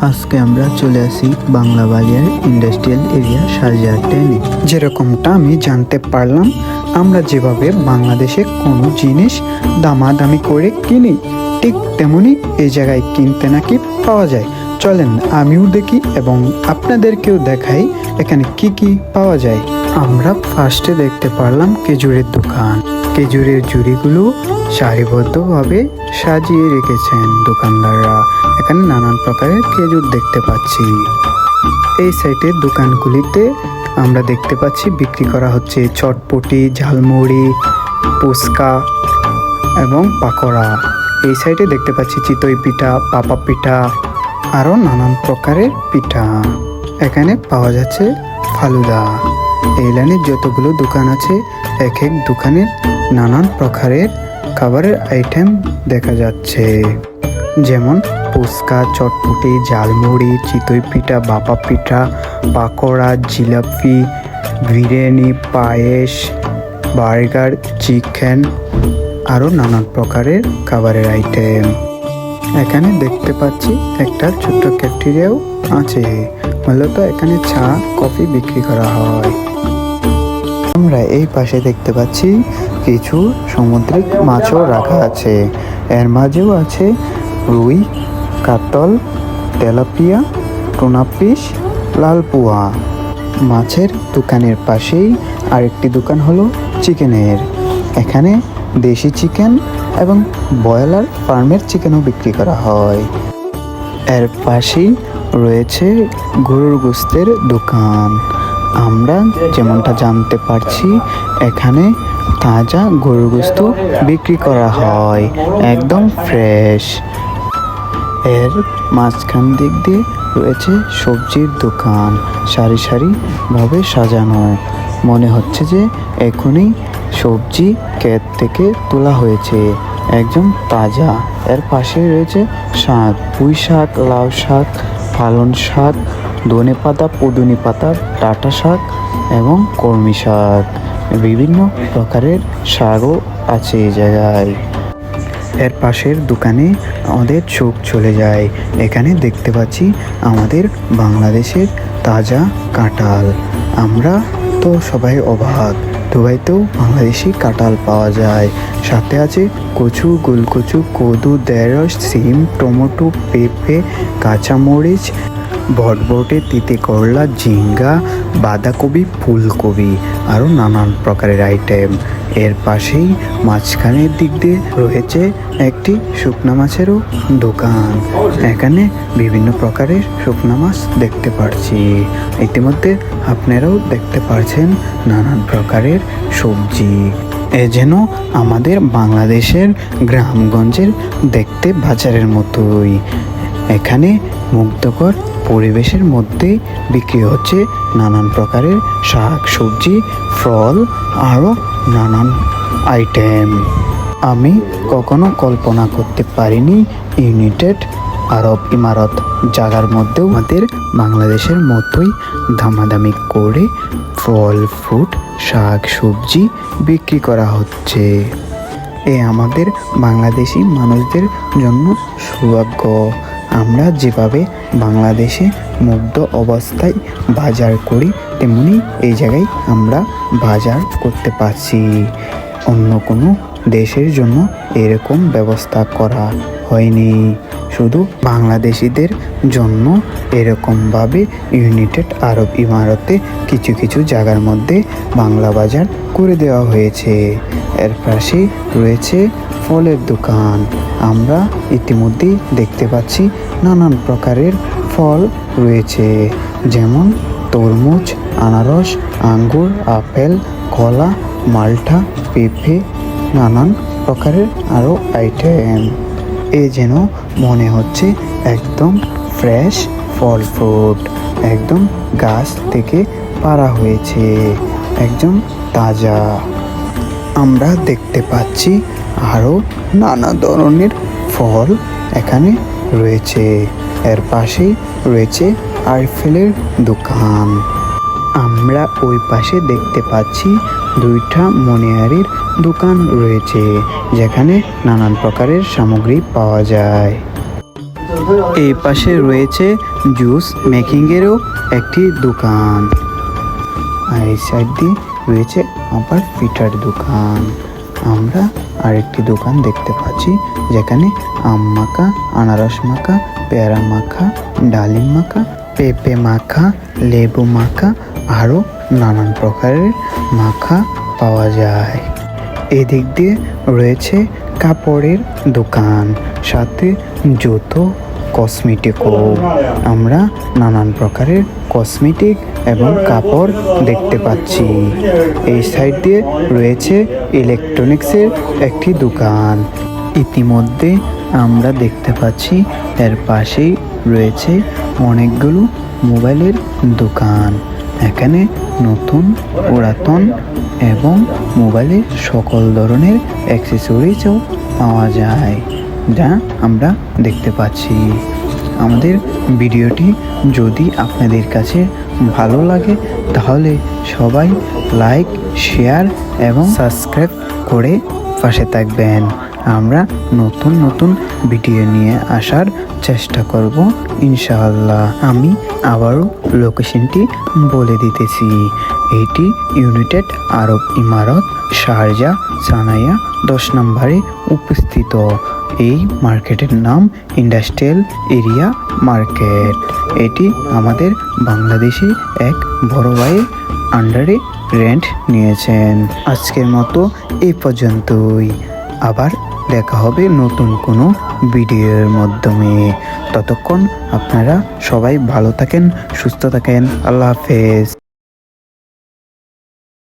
আজকে আমরা চলে আসি বাংলা বালিয়ার ইন্ডাস্ট্রিয়াল এরিয়া সার্জার ট্রেনে। যেরকমটা আমি জানতে পারলাম, আমরা যেভাবে বাংলাদেশে কোনো জিনিস দামাদামি করে কিনি, ঠিক তেমনি এই জায়গায় কিনতে নাকি পাওয়া যায়। চলেন আমিও দেখি এবং আপনাদেরকেও দেখাই এখানে কি কি পাওয়া যায়। আমরা ফার্স্টে দেখতে পারলাম খেজুরের দোকান। খেজুরের জুড়িগুলো সারিবদ্ধভাবে সাজিয়ে রেখেছেন দোকানদাররা। এখানে নানান প্রকারের খেজুর দেখতে পাচ্ছি। এই সাইটের দোকানগুলিতে আমরা দেখতে পাচ্ছি বিক্রি করা হচ্ছে চটপটি, ঝালমুড়ি ফুচকা এবং পাকোড়া। এই সাইডে দেখতে পাচ্ছি চিতই পিঠা, পাপা পিঠা, আরও নানান প্রকারের পিঠা। এখানে পাওয়া যাচ্ছে ফালুদা। এই লাইনে যতগুলো দোকান আছে এক এক দোকানের নানান প্রকারের খাবারের আইটেম দেখা যাচ্ছে। যেমন ফুচকা, চটপটি, ঝালমুড়ি, চিতই পিঠা, বাপা পিঠা, পাকোড়া, জিলাপি, বিরিয়ানি, পায়েস, বার্গার, চিকেন, আরও নানান প্রকারের খাবারের আইটেম এখানে দেখতে পাচ্ছি একটা ছোট্ট ক্যাফটেরিয়াও আছে। মূলত এখানে চা, কফি বিক্রি করা হয়। আমরা এই পাশে দেখতে পাচ্ছি কিছু সামুদ্রিক মাছও রাখা আছে। এর মাঝেও আছে রুই কাতল, তেলাপিয়া টুনা ফিশ লালপুয়া। মাছের দোকানের পাশেই আরেকটি দোকান হলো চিকেনের। এখানে দেশি চিকেন এবং ব্রয়লার ফার্মের চিকেনও বিক্রি করা হয়। এর পাশেই রয়েছে গরুর গোস্তের দোকান। আমরা যেমনটা জানতে পারছি, এখানে তাজা গরুর গোস্ত বিক্রি করা হয়, একদম ফ্রেশ। এর মাঝখান দিক দিয়ে রয়েছে সবজির দোকান। সারি সারি ভাবে সাজানো। মনে হচ্ছে যে এখনই সবজি ক্ষেত থেকে তোলা হয়েছে। একদম তাজা। এর পাশে রয়েছে শাক, পুঁই শাক, লাউ শাক পালন শাক, ধনে পাতা, পুদুনি পাতা, ডাঁটা শাক এবং কর্মী শাক। বিভিন্ন প্রকারের শাকও আছে এই জায়গায়। এর পাশের দোকানে আমাদের চোখ চলে যায়। এখানে দেখতে পাচ্ছি আমাদের বাংলাদেশের তাজা কাঁঠাল। আমরা তো সবাই অবাক। দুবাইতেও বাংলাদেশি কাঁঠাল পাওয়া যায়। সাথে আছে কচু, গোলকচু, কদু ঢেঁড়স সিম, টমেটো, পেঁপে, কাঁচামরিচ ভটভটে তিতে করলা, ঝিঙ্গা, বাঁধাকপি, ফুলকপি আরও নানান প্রকারের আইটেম এর পাশেই মাঝখানের দিক দিয়ে রয়েছে একটি শুকনা মাছেরও দোকান। এখানে বিভিন্ন প্রকারের শুকনা মাছ দেখতে পাচ্ছি ইতিমধ্যে আপনারাও দেখতে পাচ্ছেন নানান প্রকারের সবজি। এ যেন আমাদের বাংলাদেশের গ্রামগঞ্জের দেখতে বাজারের মতোই। এখানে মুগ্ধকর পরিবেশের মধ্যে বিক্রি হচ্ছে নানান প্রকারের শাক, সবজি, ফল, আরও নানান আইটেম। আমি কখনো কল্পনা করতে পারিনি ইউনাইটেড আরব ইমারত জাগার মধ্যেও আমাদের বাংলাদেশের মতোই দামাদামি করে ফল, ফ্রুট, শাক, সবজি বিক্রি করা হচ্ছে। এ আমাদের বাংলাদেশি মানুষদের জন্য সৌভাগ্য। আমরা যেভাবে বাংলাদেশে মুগ্ধ অবস্থায় বাজার করি, তেমনি এই জায়গায় আমরা বাজার করতে পারছি। অন্য কোনো দেশের জন্য এরকম ব্যবস্থা করা হয়নি। শুধু বাংলাদেশিদের জন্য এরকমভাবে ইউনাইটেড আরব ইমারতে কিছু কিছু জায়গার মধ্যে বাংলা বাজার করে দেওয়া হয়েছে। এর পাশে রয়েছে ফলের দোকান। আমরা ইতিমধ্যেই দেখতে পাচ্ছি নানান প্রকারের ফল রয়েছে। যেমন তরমুজ, আনারস, আঙ্গুর, আপেল, কলা মালটা পেঁপে, নানান প্রকারের আরও আইটেম এ যেন মনে হচ্ছে একদম ফ্রেশ ফল ফ্রুট একদম গাছ থেকে পাড়া হয়েছে, একদম তাজা। আমরা দেখতে পাচ্ছি আরও নানা ধরনের ফল এখানে রয়েছে। এর পাশেই রয়েছে আইফেলের দোকান। আমরা ওই পাশে দেখতে পাচ্ছি দুইটা মনিহারির দোকান রয়েছে, যেখানে নানান প্রকারের সামগ্রী পাওয়া যায়। এই পাশে রয়েছে জুস মেকিংয়েরও একটি দোকান। আর এই সাইড দিয়ে রয়েছে আবার পিঠার দোকান। আমরা আরেকটি দোকান দেখতে পাচ্ছি, যেখানে আম মাখা, আনারস মাখা, পেয়ারা মাখা, ডালিম মাখা, পেঁপে মাখা, লেবু মাখা, আরও নানান প্রকারের মাখা পাওয়া যায়। এদিক দিয়ে রয়েছে কাপড়ের দোকান, সাথে জুতো কসমেটিকও আমরা নানান প্রকারের কসমেটিক এবং কাপড় দেখতে পাচ্ছি। এই সাইড দিয়ে রয়েছে ইলেকট্রনিক্সের একটি দোকান। ইতিমধ্যে আমরা দেখতে পাচ্ছি এর পাশেই রয়েছে অনেকগুলো মোবাইলের দোকান। এখানে নতুন, পুরাতন এবং মোবাইলের সকল ধরনের অ্যাক্সেসরিজও পাওয়া যায়, যা আমরা দেখতে পাচ্ছি। আমাদের ভিডিওটি যদি আপনাদের কাছে ভালো লাগে, তাহলে সবাই লাইক, শেয়ার এবং সাবস্ক্রাইব করে পাশে থাকবেন। আমরা নতুন নতুন ভিডিও নিয়ে আসার চেষ্টা করব, ইনশাআল্লাহ। আমি আবারও লোকেশনটি বলে দিতেছি। এটি ইউনাইটেড আরব ইমারত শারজা সানাইয়া দশ নম্বরে উপস্থিত। এই মার্কেটের নাম ইন্ডাস্ট্রিয়াল এরিয়া মার্কেট এটি আমাদের বাংলাদেশি এক বড় ভাইয়ের আন্ডারে রেন্ট নিয়েছেন। আজকের মতো এই পর্যন্তই। আবার দেখা হবে নতুন কোনো ভিডিওর মাধ্যমে। ততক্ষণ আপনারা সবাই ভালো থাকেন, সুস্থ থাকেন। আল্লাহ হাফেজ।